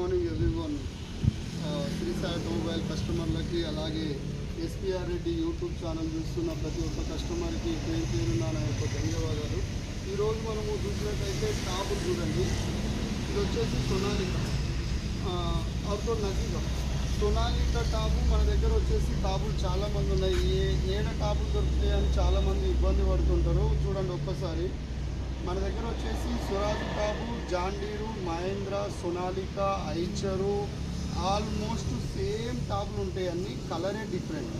Morning everyone Shri Sai mobile కస్టమర్లకి అలాగే SPR Reddy YouTube channel చూస్తున్న ప్రతి ఒక్క కస్టమర్కి పేరు పేరు నా యొక్క ధన్యవాదాలు. ఈరోజు మనము చూసినట్టయితే టాపులు చూడండి. ఇది వచ్చేసి సొనాలిక అవుతో నదిగా సొనాలిక టాపు మన దగ్గర వచ్చేసి టాపులు చాలామంది ఉన్నాయి. ఏ ఏడ టాపులు దొరుకుతాయని చాలామంది ఇబ్బంది పడుతుంటారు. చూడండి ఒక్కసారి. మన దగ్గర వచ్చేసి Swaraj top John Deere Mahindra Sonalika Eicher almost same టాపులు ఉంటాయి అన్ని కలరే డిఫరెంట్.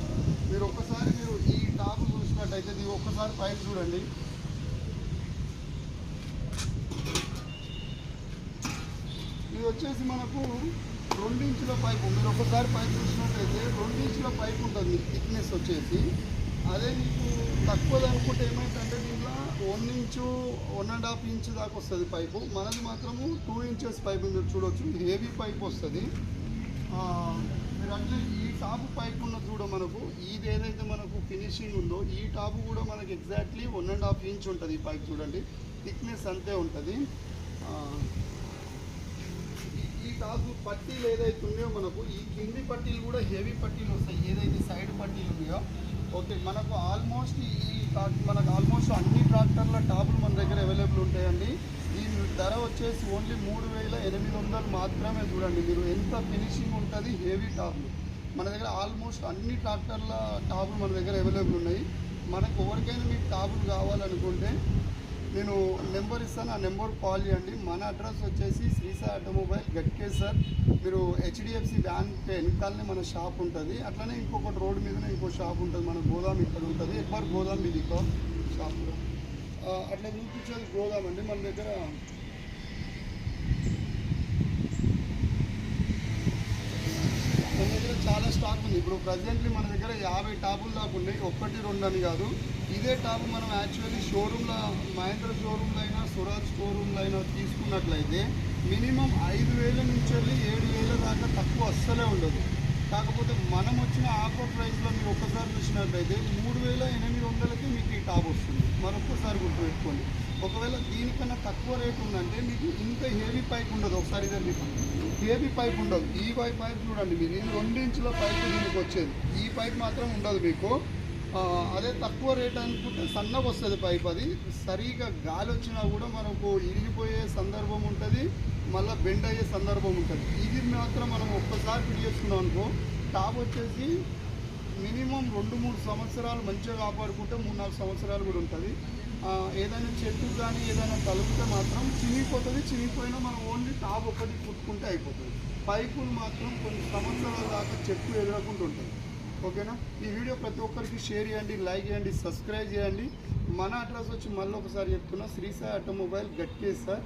మీరు ఒక్కసారి మీరు ఈ టాపు చూసినట్టయితే ఇది ఒక్కసారి పైన చూడండి. ఇది వచ్చేసి మనకు రెండించుల పైపు మీరు ఒకసారి పైపు చూసినట్టయితే రెండించుల పైపు ఉంటుంది థిక్నెస్ వచ్చేసి. అదే మీకు తక్కువది అనుకుంటే ఏమైందంటే దీంట్లో one inch one and half inch దాకా వస్తుంది పైపు. మనది మాత్రము టూ ఇంచెస్ పైపు మీరు చూడవచ్చు హెవీ పైప్ వస్తుంది. మీరు అంటే ఈ టాప్ పైప్ ఉన్న చూడ మనకు. ఇది ఏదైతే మనకు ఫినిషింగ్ ఉందో ఈ టాప్ కూడా మనకి exactly one and half inch ఉంటుంది ఈ పైప్ చూడండి. థిక్నెస్ అంతే ఉంటుంది. ఈ- ఈ టాప్ పట్టీలు ఏదైతే ఉన్నాయో మనకు ఈ కింది పట్టీలు కూడా హెవీ పట్టీలు వస్తాయి. ఏదైతే సైడ్ పట్టీలు ఉన్నాయో ఓకే మనకు ఆల్మోస్ట్ ఈ మనకు ఆల్మోస్ట్ అన్ని ట్రాక్టర్ల టాపులు మన దగ్గర అవైలబుల్ ఉంటాయండి దీని ధర వచ్చేసి ఓన్లీ మూడు వేల ఎనిమిది వందలు మాత్రమే చూడండి మీరు. ఎంత ఫినిషింగ్ ఉంటుంది? హెవీ టాప్లు. మన దగ్గర ఆల్మోస్ట్ అన్ని ట్రాక్టర్ల టాపులు మన దగ్గర అవైలబుల్ ఉన్నాయి. మనకు ఎవరికైనా మీకు టాపులు కావాలనుకుంటే నేను నెంబర్ ఇస్తాను. ఆ నెంబర్ కాల్ చేయండి. మన అడ్రస్ వచ్చేసి శ్రీసాయి ఆటోమొబైల్ గట్కేసర్ మీరు హెచ్డిఎఫ్సి బ్యాంక్ వెనకాలనే మన షాప్ ఉంటుంది. అట్లనే ఇంకొకటి రోడ్ మీదనే ఇంకో షాప్ ఉంటుంది. మన గోదాం ఇక్కడ ఉంటుంది. ఎక్కువ గోదాం ఇది షాప్లో. అట్లా చూపించేది గోదాం అండి. మన దగ్గర మన దగ్గర చాలా స్టాక్ ఉంది. ఇప్పుడు ప్రజెంట్లీ మన దగ్గర యాభై టాపులు దాకా ఉన్నాయి. ఒక్కటి రెండు అని కాదు. ఇదే టాప్ మనం యాక్చువల్లీ షోరూమ్లో మహేంద్ర షోరూంలో అయినా స్వరాజ్ షోరూంలో అయినా తీసుకున్నట్లయితే మినిమం ఐదు వేల నుంచి వెళ్ళి ఏడు వేల దాకా తక్కువ అస్సలే ఉండదు. కాకపోతే మనం వచ్చిన ఆఫర్ ప్రైస్లో మీరు ఒక్కసారి చూసినట్లయితే మూడు వేల ఎనిమిది వందలకి మీకు ఈ టాప్ వస్తుంది. మరొక్కసారి గుర్తుపెట్టుకోండి. ఒకవేళ దీనికన్నా తక్కువ రేట్ ఉందంటే మీకు ఇంత హెవీ పైప్ ఉండదు. ఒకసారి ఇదే మీకు హెవీ పైప్ ఉండదు. ఈ పైప్ పైప్ చూడండి మీరు. ఇది రెండు ఇంచుల పైప్ దీనికి వచ్చేది. ఈ పైప్ మాత్రం ఉండదు మీకు. అదే తక్కువ రేట్ అనుకుంటే సన్నగా వస్తుంది పైప్ అది. సరిగా గాలి వచ్చినా కూడా మనకు ఇరిగిపోయే సందర్భం ఉంటుంది. మళ్ళీ బెండ్ అయ్యే సందర్భం ఉంటుంది. ఇది మాత్రం మనం ఒక్కసారి ఫిట్ చేసుకున్నాం అనుకో టాప్ వచ్చేసి మినిమం రెండు మూడు సంవత్సరాలు మంచిగా కాపాడుకుంటే మూడు నాలుగు సంవత్సరాలు కూడా ఉంటుంది. ఏదైనా చెట్టు కానీ ఏదైనా తలుపుతే మాత్రం చినిగిపోతుంది చినిగిపోయినా మనం ఓన్లీ టాప్ ఒకటి కుట్టుకుంటే అయిపోతుంది. పైపులు మాత్రం కొన్ని సంవత్సరాల దాకా చెట్టు ఎదురకుండా ఉంటుంది ఓకేనా? ఈ వీడియో ప్రతి ఒక్కరికి షేర్ చేయండి లైక్ చేయండి సబ్స్క్రైబ్ చేయండి. మన అడ్రస్ వచ్చి మళ్ళీ ఒకసారి చెప్తున్నా Sri Sai automobile గట్కే sir.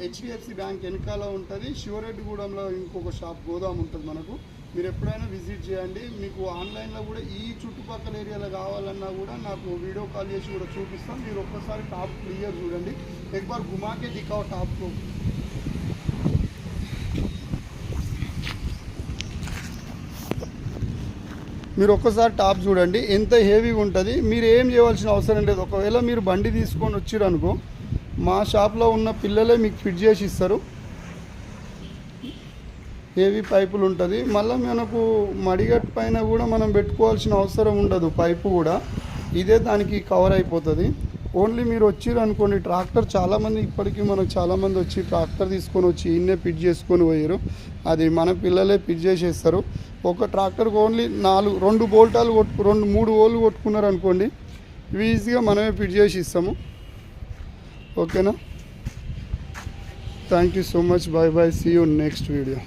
HDFC bank వెనకాల ఉంటుంది. శివరెడ్డిగూడెంలో ఇంకొక షాప్ గోదాం ఉంటుంది మనకు. మీరు ఎప్పుడైనా విజిట్ చేయండి. మీకు ఆన్లైన్లో కూడా ఈ చుట్టుపక్కల ఏరియాలో కావాలన్నా కూడా నాకు వీడియో కాల్ చేసి కూడా చూపిస్తాం. మీరు ఒక్కసారి టాప్ క్లియర్ చూడండి. ఎక్బార్ గుమాకే దికావ్ టాప్ మీరు ఒక్కసారి టాప్ చూడండి. ఎంత హెవీగా ఉంటుంది. మీరు ఏం చేయవలసిన అవసరం లేదు. ఒకవేళ మీరు బండి తీసుకొని వచ్చారు అనుకో మా షాప్లో ఉన్న పిల్లలే మీకు ఫిట్ చేసి ఇస్తారు. హెవీ పైపులు ఉంటుంది. మళ్ళీ మనకు మడిగట్టు పైన కూడా మనం పెట్టుకోవాల్సిన అవసరం ఉండదు పైపు కూడా. ఇదే దానికి కవర్ అయిపోతుంది. ఓన్లీ మీరు వచ్చిర్రు అనుకోండి ట్రాక్టర్ చాలామంది ఇప్పటికీ మనకు చాలామంది వచ్చి ట్రాక్టర్ తీసుకొని వచ్చి ఇన్నే ఫిట్ చేసుకొని పోయారు అది మన పిల్లలే పిట్ చేసేస్తారు. ఒక ట్రాక్టర్కి ఓన్లీ నాలుగు రెండు బోల్టాలు కొట్టు రెండు మూడు ఓళ్ళు కొట్టుకున్నారు అనుకోండి ఇవి ఈజీగా మనమే పిట్ చేసి ఇస్తాము. ఓకేనా? Thank you so much bye bye see you next video